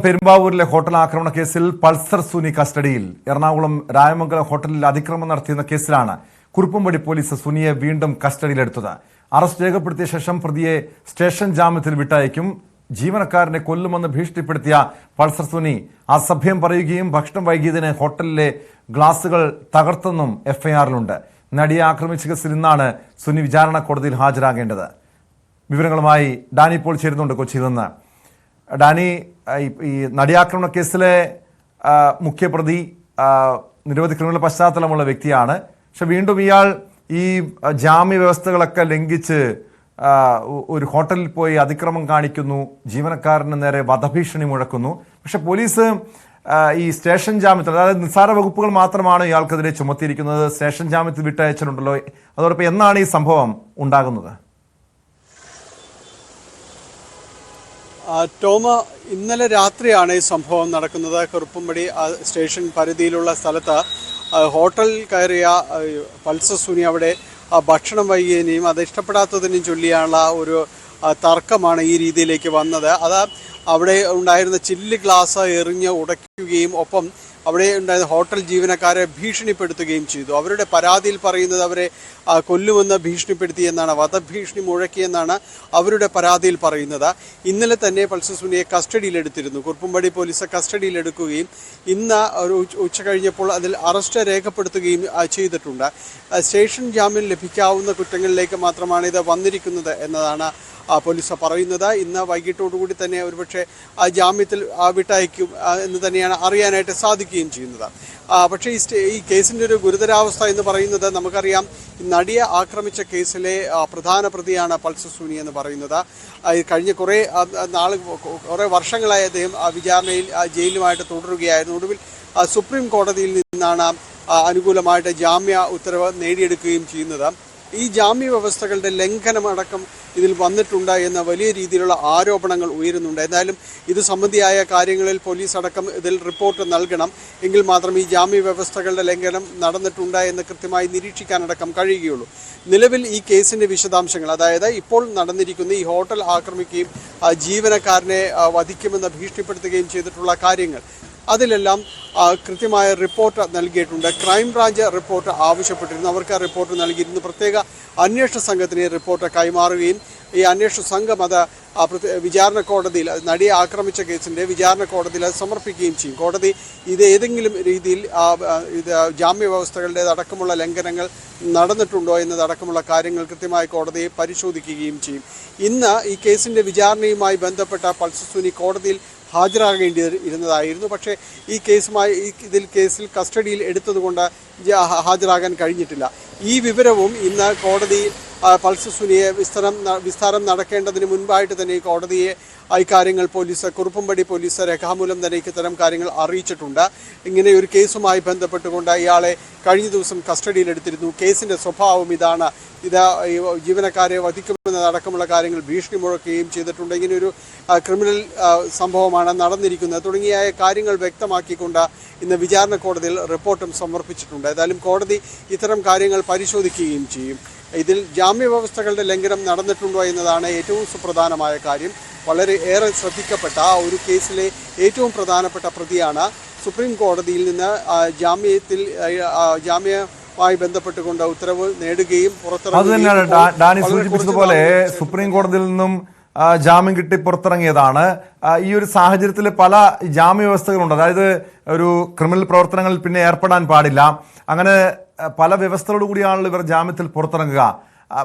പെരുമ്പാവൂരിലെ hotel ആക്രമണ കേസിൽ Pulsar Suni കസ്റ്റഡിയിൽ. എറണാകുളം രായമംഗലം ഹോട്ടലിൽ അതിക്രമം നടത്തിയെന്ന കേസിലാണ് കുറുപ്പുംപടി പോലീസ് സുനിയെ വീണ്ടും കസ്റ്റഡിയിലെടുത്തത്. അറസ്റ്റ് രേഖപ്പെടുത്തിയ ശേഷം പ്രതിയെ സ്റ്റേഷൻ ജാമ്യത്തിൽ വിട്ടയക്കും. ജീവനക്കാരനെ കൊല്ലുമെന്ന് ഭീഷണിപ്പെടുത്തിയ പൾസർ സുനി അസഭ്യം പറയുകയും ഭക്ഷണം വൈകിയതിന് ഹോട്ടലിലെ ഗ്ലാസുകൾ തകർത്തെന്നും എഫ്ഐആറിലുണ്ട്. നടിയെ ആക്രമിച്ച കേസിൽ ഇന്നാണ് സുനി വിചാരണ കോടതിയിൽ ഹാജരാകേണ്ടത്. വിവരങ്ങളുമായി ഡാനി പോൾ ചേരുന്നുണ്ട് കൊച്ചിയിൽ നിന്ന്. ഡാനി ഈ- നടിയാക്രമണ കേസിലെ മുഖ്യപ്രതി നിരവധി ക്രിമിനൽ പശ്ചാത്തലമുള്ള വ്യക്തിയാണ്. പക്ഷെ വീണ്ടും ഇയാൾ ഈ ജാമ്യ വ്യവസ്ഥകളൊക്കെ ലംഘിച്ച് ഒരു ഹോട്ടലിൽ പോയി അതിക്രമം കാണിക്കുന്നു ജീവനക്കാരന് നേരെ വധഭീഷണി മുഴക്കുന്നു. പക്ഷെ പോലീസ് ഈ സ്റ്റേഷൻ ജാമ്യത്തിൽ അതായത് നിസ്സാര വകുപ്പുകൾ മാത്രമാണ് ഇയാൾക്കെതിരെ ചുമത്തിയിരിക്കുന്നത്. സ്റ്റേഷൻ ജാമ്യത്തിൽ വിട്ടയച്ചിട്ടുണ്ടല്ലോ. അതോടൊപ്പം എന്നാണ് ഈ സംഭവം ഉണ്ടാകുന്നത്? ടോമ ഇന്നലെ രാത്രിയാണ് ഈ സംഭവം നടക്കുന്നത്. കുറുപ്പുംപടി സ്റ്റേഷൻ പരിധിയിലുള്ള സ്ഥലത്ത് ഹോട്ടലിൽ കയറിയ പൾസർ സുനി അവിടെ ഭക്ഷണം വൈകിയതിനെയും അത് ഇഷ്ടപ്പെടാത്തതിനെയും ചൊല്ലിയുള്ള ഒരു തർക്കമാണ് ഈ രീതിയിലേക്ക് വന്നത്. അത് അവിടെ ഉണ്ടായിരുന്ന ചില്ല് ഗ്ലാസ് എറിഞ്ഞ് ഉടയ്ക്കുകയും ഒപ്പം അവിടെ ഉണ്ടായിരുന്ന ഹോട്ടൽ ജീവനക്കാരെ ഭീഷണിപ്പെടുത്തുകയും ചെയ്തു. അവരുടെ പരാതിയിൽ പറയുന്നത് അവരെ കൊല്ലുമെന്ന് ഭീഷണിപ്പെടുത്തി എന്നാണ് വധഭീഷണി മുഴക്കിയെന്നാണ് അവരുടെ പരാതിയിൽ പറയുന്നത്. ഇന്നലെ തന്നെ പൾസർ സുനിയെ കസ്റ്റഡിയിലെടുത്തിരുന്നു. കുറുപ്പുംപടി പോലീസ് കസ്റ്റഡിയിലെടുക്കുകയും ഇന്ന് ഒരു ഉച്ച- കഴിഞ്ഞപ്പോൾ അതിൽ അറസ്റ്റ് രേഖപ്പെടുത്തുകയും ചെയ്തിട്ടുണ്ട്. സ്റ്റേഷൻ ജാമ്യം ലഭിക്കാവുന്ന കുറ്റങ്ങളിലേക്ക് മാത്രമാണ് ഇത് വന്നിരിക്കുന്നത് എന്നതാണ് പോലീസ് പറയുന്നത്. ഇന്ന് വൈകിട്ടോടുകൂടി തന്നെ ഒരുപക്ഷെ ആ ജാമ്യത്തിൽ വിട്ടയക്കും എന്ന് തന്നെയാണ് അറിയാനായിട്ട് സാധിക്കുകയും ചെയ്യുന്നത്. പക്ഷേ ഈ ഈ കേസിന്റെ ഒരു ഗുരുതരാവസ്ഥ എന്ന് പറയുന്നത് നമുക്കറിയാം നടിയെ ആക്രമിച്ച കേസിലെ പ്രധാന പ്രതിയാണ് പൾസർ സുനി എന്ന് പറയുന്നത്. കഴിഞ്ഞ കുറേ നാൾ കുറേ വർഷങ്ങളായി അദ്ദേഹം വിചാരണയിൽ ജയിലുമായിട്ട് തുടരുകയായിരുന്നു. ഒടുവിൽ സുപ്രീം കോടതിയിൽ നിന്നാണ് അനുകൂലമായിട്ട് ജാമ്യ ഉത്തരവ് നേടിയെടുക്കുകയും ചെയ്യുന്നത്. ഈ ജാമ്യ വ്യവസ്ഥകളുടെ ലംഘനമടക്കം ഇതിൽ വന്നിട്ടുണ്ട് എന്ന വലിയ രീതിയിലുള്ള ആരോപണങ്ങൾ ഉയരുന്നുണ്ട്. എന്തായാലും ഇത് സംബന്ധിയായ കാര്യങ്ങളിൽ പോലീസ് അടക്കം ഇതിൽ റിപ്പോർട്ട് നൽകണം. എങ്കിൽ മാത്രം ഈ ജാമ്യ വ്യവസ്ഥകളുടെ ലംഘനം നടന്നിട്ടുണ്ട് എന്ന് കൃത്യമായി നിരീക്ഷിക്കാനടക്കം കഴിയുകയുള്ളൂ. നിലവിൽ ഈ കേസിന്റെ വിശദാംശങ്ങൾ അതായത് ഇപ്പോൾ നടന്നിരിക്കുന്ന ഈ ഹോട്ടൽ ആക്രമിക്കുകയും ജീവനക്കാരനെ വധിക്കുമെന്ന് ഭീഷണിപ്പെടുത്തുകയും ചെയ്തിട്ടുള്ള കാര്യങ്ങൾ അതിലെല്ലാം കൃത്യമായ റിപ്പോർട്ട് നൽകിയിട്ടുണ്ട്. ക്രൈംബ്രാഞ്ച് റിപ്പോർട്ട് ആവശ്യപ്പെട്ടിരുന്നു. അവർക്ക് റിപ്പോർട്ട് നൽകിയിരുന്നു. പ്രത്യേക അന്വേഷണ സംഘത്തിന് റിപ്പോർട്ട് കൈമാറുകയും ഈ അന്വേഷണ സംഘം അത് വിചാരണ കോടതിയിൽ നടിയെ ആക്രമിച്ച കേസിന്റെ വിചാരണ കോടതിയിൽ അത് സമർപ്പിക്കുകയും ചെയ്യും. കോടതി ഇത് ഏതെങ്കിലും രീതിയിൽ ഇത് ജാമ്യ വ്യവസ്ഥകളുടെ അടക്കമുള്ള ലംഘനങ്ങൾ നടന്നിട്ടുണ്ടോ എന്നതടക്കമുള്ള കാര്യങ്ങൾ കൃത്യമായി കോടതിയെ പരിശോധിക്കുകയും ചെയ്യും. ഇന്ന് ഈ കേസിന്റെ വിചാരണയുമായി ബന്ധപ്പെട്ട പൾസസുനി കോടതിയിൽ ഹാജരാകേണ്ടി ഇരുന്നതായിരുന്നു. പക്ഷേ ഈ കേസുമായി ഇതിൽ കേസിൽ കസ്റ്റഡിയിൽ എടുത്തതുകൊണ്ട് ഹാജരാകാൻ കഴിഞ്ഞിട്ടില്ല. ഈ വിവരവും ഇന്ന് കോടതി ആ, പൾസർ സുനിയെ വിസ്തരം വിസ്താരം നടക്കേണ്ടതിന് മുൻപായിട്ട് തന്നെ ഈ കോടതിയെ ഇക്കാര്യങ്ങൾ പോലീസ് കുറുപ്പുംപടി പോലീസ് രേഖാമൂലം തന്നെ ഇത്തരം കാര്യങ്ങൾ അറിയിച്ചിട്ടുണ്ട്. ഇങ്ങനെ ഒരു കേസുമായി ബന്ധപ്പെട്ടുകൊണ്ട് ഇയാളെ കഴിഞ്ഞ ദിവസം കസ്റ്റഡിയിലെടുത്തിരുന്നു കേസിന്റെ സ്വഭാവം ഇതാണ്. ഇത് ജീവനക്കാരെ വധിക്കുമെന്നതടക്കമുള്ള കാര്യങ്ങൾ ഭീഷണി മുഴക്കുകയും ചെയ്തിട്ടുണ്ട്. ഇങ്ങനെ ഒരു ക്രിമിനൽ സംഭവമാണ് നടന്നിരിക്കുന്നത്. തുടങ്ങിയ കാര്യങ്ങൾ വ്യക്തമാക്കിക്കൊണ്ട് ഇന്ന് വിചാരണ കോടതിയിൽ റിപ്പോർട്ടും സമർപ്പിച്ചിട്ടുണ്ട്. ഏതായാലും കോടതി ഇത്തരം കാര്യങ്ങൾ പരിശോധിക്കുകയും ചെയ്യും. ഇതിൽ ജാമ്യ വ്യവസ്ഥകളുടെ ലംഘനം നടന്നിട്ടുണ്ടോ എന്നതാണ് ഏറ്റവും സുപ്രധാനമായ കാര്യം. വളരെ ഏറെ ശ്രദ്ധിക്കപ്പെട്ട ആ ഒരു കേസിലെ ഏറ്റവും പ്രധാനപ്പെട്ട പ്രതിയാണ് സുപ്രീം കോടതിയിൽ നിന്ന് ജാമ്യത്തിൽ ജാമ്യമായി ബന്ധപ്പെട്ടുകൊണ്ട് ഉത്തരവ് നേടുകയും അത് തന്നെയാണ് പുറത്തിറങ്ങുകയും ഡാനി സൂചിപ്പിച്ചതുപോലെ സുപ്രീം കോടതിയിൽ നിന്നും ജാമ്യം കിട്ടി പുറത്തിറങ്ങിയതാണ്. ഈ ഒരു സാഹചര്യത്തിൽ പല ജാമ്യ വ്യവസ്ഥകളുണ്ട് അതായത് ഒരു ക്രിമിനൽ പ്രവർത്തനങ്ങളിൽ പിന്നെ ഏർപ്പെടാൻ പാടില്ല. അങ്ങനെ പല വ്യവസ്ഥകളോട് കൂടിയാണല്ലോ ഇവർ ജാമ്യത്തിൽ പുറത്തിറങ്ങുക.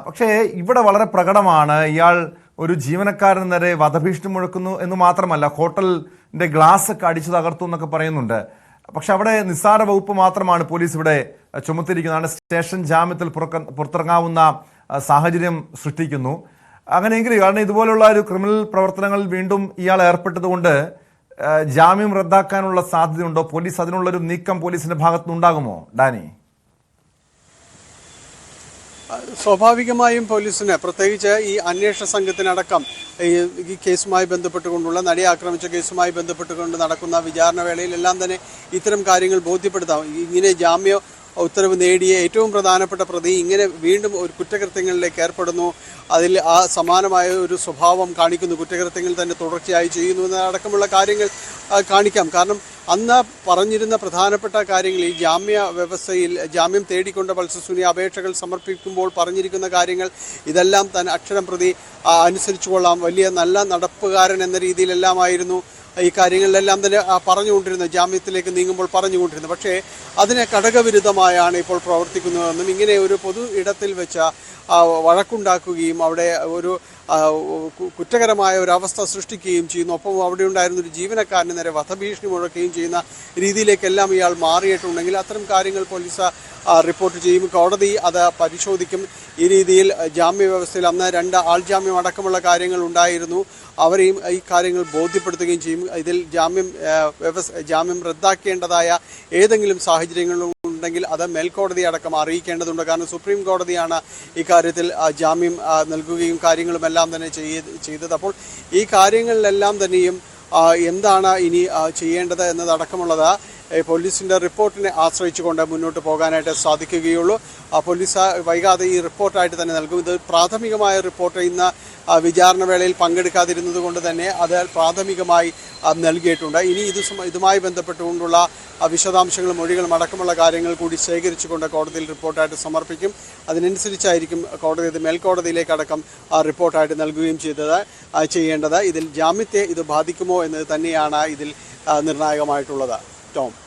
പക്ഷേ ഇവിടെ വളരെ പ്രകടമാണ്. ഇയാൾ ഒരു ജീവനക്കാരന് നേരെ വധഭീഷണി മുഴക്കുന്നു എന്ന് മാത്രമല്ല ഹോട്ടലിന്റെ ഗ്ലാസ് ഒക്കെ അടിച്ചു തകർത്തു എന്നൊക്കെ പറയുന്നുണ്ട്. പക്ഷെ അവിടെ നിസ്സാര വകുപ്പ് മാത്രമാണ് പോലീസ് ഇവിടെ ചുമത്തിയിരിക്കുന്നതാണ്. സ്റ്റേഷൻ ജാമ്യത്തിൽ പുറക്ക- പുറത്തിറങ്ങാവുന്ന സാഹചര്യം സൃഷ്ടിക്കുന്നു. അങ്ങനെയെങ്കിൽ കാരണം ഇതുപോലുള്ള ഒരു ക്രിമിനൽ പ്രവർത്തനങ്ങളിൽ വീണ്ടും ഇയാൾ ഏർപ്പെട്ടതുകൊണ്ട് ജാമ്യം റദ്ദാക്കാനുള്ള സാധ്യതയുണ്ടോ? പോലീസ് അതിനുള്ളൊരു നീക്കം പോലീസിന്റെ ഭാഗത്തുനിന്നുണ്ടാകുമോ? ഡാനി. സ്വാഭാവികമായും പോലീസിന് പ്രത്യേകിച്ച് ഈ അന്വേഷണ സംഘത്തിനടക്കം ഈ കേസുമായി ബന്ധപ്പെട്ടുകൊണ്ടുള്ള നടിയെ ആക്രമിച്ച കേസുമായി ബന്ധപ്പെട്ടുകൊണ്ട് നടക്കുന്ന വിചാരണ വേളയിലെല്ലാം തന്നെ ഇത്തരം കാര്യങ്ങൾ ബോധ്യപ്പെടുത്താം. ഇങ്ങനെ ജാമ്യം ഉത്തരവ് നേടിയ ഏറ്റവും പ്രധാനപ്പെട്ട പ്രതി ഇങ്ങനെ വീണ്ടും ഒരു കുറ്റകൃത്യങ്ങളിലേക്ക് ഏർപ്പെടുന്നു. അതിൽ ആ സമാനമായ ഒരു സ്വഭാവം കാണിക്കുന്നു. കുറ്റകൃത്യങ്ങൾ തന്നെ തുടർച്ചയായി ചെയ്യുന്നു എന്നതടക്കമുള്ള കാര്യങ്ങൾ കാണിക്കാം. കാരണം അന്ന് പറഞ്ഞിരുന്ന പ്രധാനപ്പെട്ട കാര്യങ്ങൾ ഈ ജാമ്യ വ്യവസ്ഥയിൽ ജാമ്യം തേടിക്കൊണ്ട് പൾസസുനി അപേക്ഷകൾ സമർപ്പിക്കുമ്പോൾ പറഞ്ഞിരിക്കുന്ന കാര്യങ്ങൾ ഇതെല്ലാം തന്നെ അക്ഷരം പ്രതി അനുസരിച്ചു കൊള്ളാം വലിയ നല്ല നടപ്പുകാരൻ എന്ന രീതിയിലെല്ലാമായിരുന്നു. ഈ കാര്യങ്ങളിലെല്ലാം തന്നെ പറഞ്ഞുകൊണ്ടിരുന്ന ജാമ്യത്തിലേക്ക് നീങ്ങുമ്പോൾ പറഞ്ഞുകൊണ്ടിരുന്നത് പക്ഷേ അതിനെ ഘടകവിരുദ്ധമായാണ് ഇപ്പോൾ പ്രവർത്തിക്കുന്നതെന്നും ഇങ്ങനെ ഒരു പൊതു ഇടത്തിൽ വെച്ച വഴക്കുണ്ടാക്കുകയും അവിടെ ഒരു കുറ്റകരമായ ഒരു അവസ്ഥ സൃഷ്ടിക്കുകയും ചെയ്യുന്നു. ഒപ്പം അവിടെ ഉണ്ടായിരുന്ന ഒരു ജീവനക്കാരന് നേരെ വധഭീഷണി മുഴക്കുകയും ചെയ്യുന്ന രീതിയിലേക്കെല്ലാം ഇയാൾ മാറിയിട്ടുണ്ടെങ്കിൽ അത്തരം കാര്യങ്ങൾ പോലീസ് റിപ്പോർട്ട് ചെയ്യും. കോടതി അത് പരിശോധിക്കും. ഈ രീതിയിൽ ജാമ്യ വ്യവസ്ഥയിൽ അന്ന് രണ്ട് ആൾ ആൾജാമ്യം അടക്കമുള്ള കാര്യങ്ങൾ ഉണ്ടായിരുന്നു. അവരെയും ഈ കാര്യങ്ങൾ ബോധ്യപ്പെടുത്തുകയും ചെയ്യും. ഇതിൽ ജാമ്യം ജാമ്യം റദ്ദാക്കേണ്ടതായ ഏതെങ്കിലും സാഹചര്യങ്ങളും ഉണ്ടെങ്കിൽ അത് മേൽക്കോടതി അടക്കം അറിയിക്കേണ്ടതുണ്ട്. കാരണം സുപ്രീം കോടതിയാണ് ഇക്കാര്യത്തിൽ ജാമ്യം നൽകുകയും കാര്യങ്ങളുമെല്ലാം തന്നെ ചെയ്ത് ചെയ്തത്. അപ്പോൾ ഈ കാര്യങ്ങളിലെല്ലാം തന്നെയും എന്താണ് ഇനി ചെയ്യേണ്ടത് എന്നതടക്കമുള്ളത് ഏ, പോലീസിന്റെ റിപ്പോർട്ടിനെ ആശ്രയിച്ചുകൊണ്ട് മുന്നോട്ട് പോകാനായിട്ട് സാധിക്കുകയുള്ളൂ. ആ, പോലീസ് വൈകാതെ ഈ റിപ്പോർട്ടായിട്ട് തന്നെ നൽകും. ഇത് പ്രാഥമികമായ റിപ്പോർട്ട് ഇന്ന് വിചാരണ വേളയിൽ പങ്കെടുക്കാതിരുന്നത് കൊണ്ട് തന്നെ അത് പ്രാഥമികമായി നൽകിയിട്ടുണ്ട്. ഇനി ഇത് ഇതുമായി ബന്ധപ്പെട്ടുകൊണ്ടുള്ള വിശദാംശങ്ങളും മൊഴികളും അടക്കമുള്ള കാര്യങ്ങൾ കൂടി ശേഖരിച്ചുകൊണ്ട് കോടതിയിൽ റിപ്പോർട്ടായിട്ട് സമർപ്പിക്കും. അതിനനുസരിച്ചായിരിക്കും കോടതി ഇത് മേൽക്കോടതിയിലേക്ക് അടക്കം ആ റിപ്പോർട്ടായിട്ട് നൽകുകയും ചെയ്തത് ചെയ്യേണ്ടത്. ഇതിൽ ജാമ്യത്തെ ഇത് ബാധിക്കുമോ എന്നത് തന്നെയാണ് ഇതിൽ നിർണായകമായിട്ടുള്ളത്. don't.